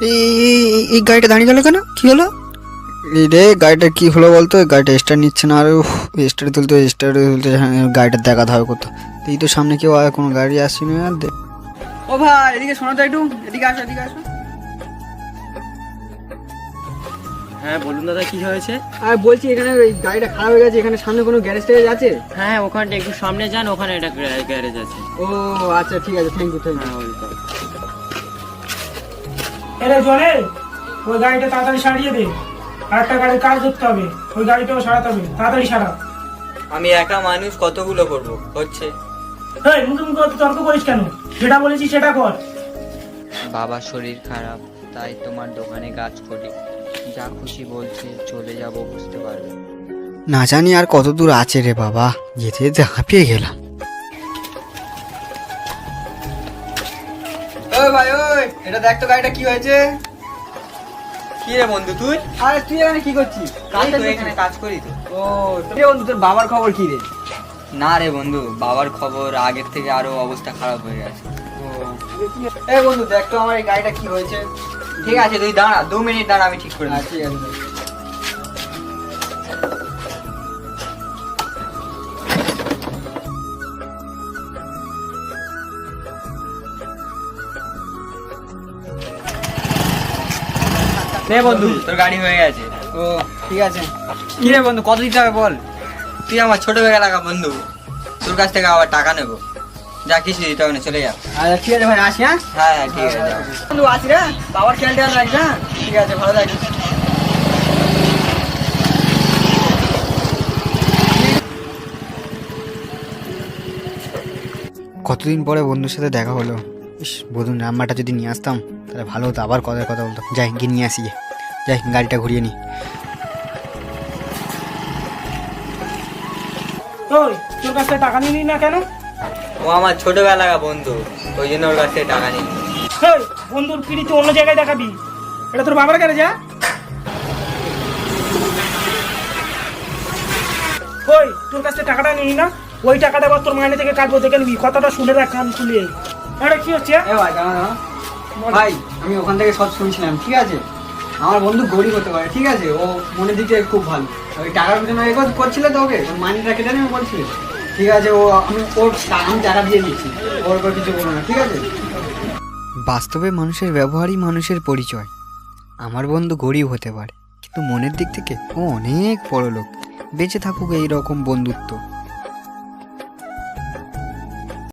এই গাড়িটা দাঁড়িয়ে গেল কেন? কি হলো? রে গাড়িটা কি হলো বলতো? এই গাড়িটা স্টার নিচ্ছে না আর স্টার তুলতে স্টার তুলতে হ্যাঁ, গাড়িটা দেখাতে হবে কোথাও এই তো সামনে কেউ আর কোনো গাড়ি আসছে না ও ভাই এদিকে শোনো তো একটু এদিকে আসো এদিকে আসো। হ্যাঁ বলুন দাদা কি হয়েছে? আর বলছি এখানে ওই গাড়িটা খারাপ হয়ে গেছে এখানে সামনে কোনো গ্যারেজ ট্যারেজ আছে? হ্যাঁ ওখানটা একটু সামনে যান ওখানে একটা গ্যারেজ আছে। ও আচ্ছা ঠিক আছে থ্যাংক ইউ থ্যাংক ইউ হ্যাঁ এরে জলে ওই গাড়িটা তাড়াতাড়ি সারিয়ে দে। আর একটা গাড়ির কাজ করতে হবে ওই গাড়িটাও সারাতে হবে তাড়াতাড়ি সারা। আমি একা মানুষ কতগুলো করব? হচ্ছে। এই মুখে মুখে অত তর্ক করিস কেন? যেটা বলেছি সেটা কর। বাবার শরীর খারাপ তাই তোমার দোকানে কাজ করি। যা খুশি বলছে চলে যাব বুঝতে পারবে। না জানি আর কত দূর আছে রে বাবা যেতে যেতে হাঁপিয়ে গেলাম। ভাই ওই এটা দেখ তো গাড়িটা কি হয়েছে। কি রে বন্ধু তুই? আরে তুই এখানে কি করছিস? আমি এখানে কাজ করি তো। ও তুই বন্ধু তোর বাবার খবর কি রে? না রে বন্ধু বাবার খবর আগের থেকে আরও অবস্থা খারাপ হয়ে গেছে। বন্ধু দেখ তো আমার এই গাড়িটা কি হয়েছে। ঠিক আছে তুই দাঁড়া দু মিনিট দাঁড়া আমি ঠিক করে হ্যাঁ ঠিক আছে। নে বন্ধু তোর গাড়ি হয়ে গেছে। ও ঠিক আছে। কি রে বন্ধু কত দিতে হবে বল? তুই আমার লাগা বন্ধু তোর কাছ থেকে আবার টাকা নেব। যা কিছু দিতে হবে না চলে যা। আচ্ছা ঠিক আছে ভাই আসি হ্যাঁ? হ্যাঁ হ্যাঁ ঠিক আছে। বন্ধু আসি রে বাবার খেয়াল টেয়াল রাখিস হ্যাঁ? ঠিক আছে ভালো থাকিস। কতদিন পরে বন্ধুর সাথে দেখা হলো? ইস বন্ধুর নাম্বারটা যদি নিয়ে আসতাম তাহলে ভালো হতো আবার কথার কথা বলতো। যাই গিয়ে নিয়ে আসি। যাই গাড়িটা ঘুরিয়ে নিই ওই তোর কাছ থেকে টাকা নিয়ে নিই না কেন? ও আমার ছোটবেলা বন্ধু ওই জন্য ওর কাছ টাকা নিই বন্ধুর পিড়ি তুই অন্য জায়গায় দেখাবি। এটা তোর বাবার কাছে যা ওই তোর কাছ থেকে টাকাটা নিই না ওই টাকাটা আবার তোর মাইনে থেকে কাটবো দেখে নিবি কথাটা শুনে রাখ কান খুলে আরে কি হচ্ছে? এ ভাই দাঁড়া দাঁড়া। ভাই আমি ওখান থেকে সব শুনছিলাম ঠিক আছে? আমার বন্ধু গরিব হতে পারে ঠিক আছে? ও মনের দিকে খুব ভালো। ওই টাকার পিছনে এগো করছিলে তো ওকে মানিটা কেটে নেবে বলছিলে ঠিক আছে ও আমি ওর আমি টাকা দিয়ে দিচ্ছি। ওর উপর কিছু বলো না ঠিক আছে? বাস্তবে মানুষের ব্যবহারই মানুষের পরিচয়। আমার বন্ধু গরিব হতে পারে কিন্তু মনের দিক থেকে ও অনেক বড় লোক বেঁচে থাকুক এই রকম বন্ধুত্ব।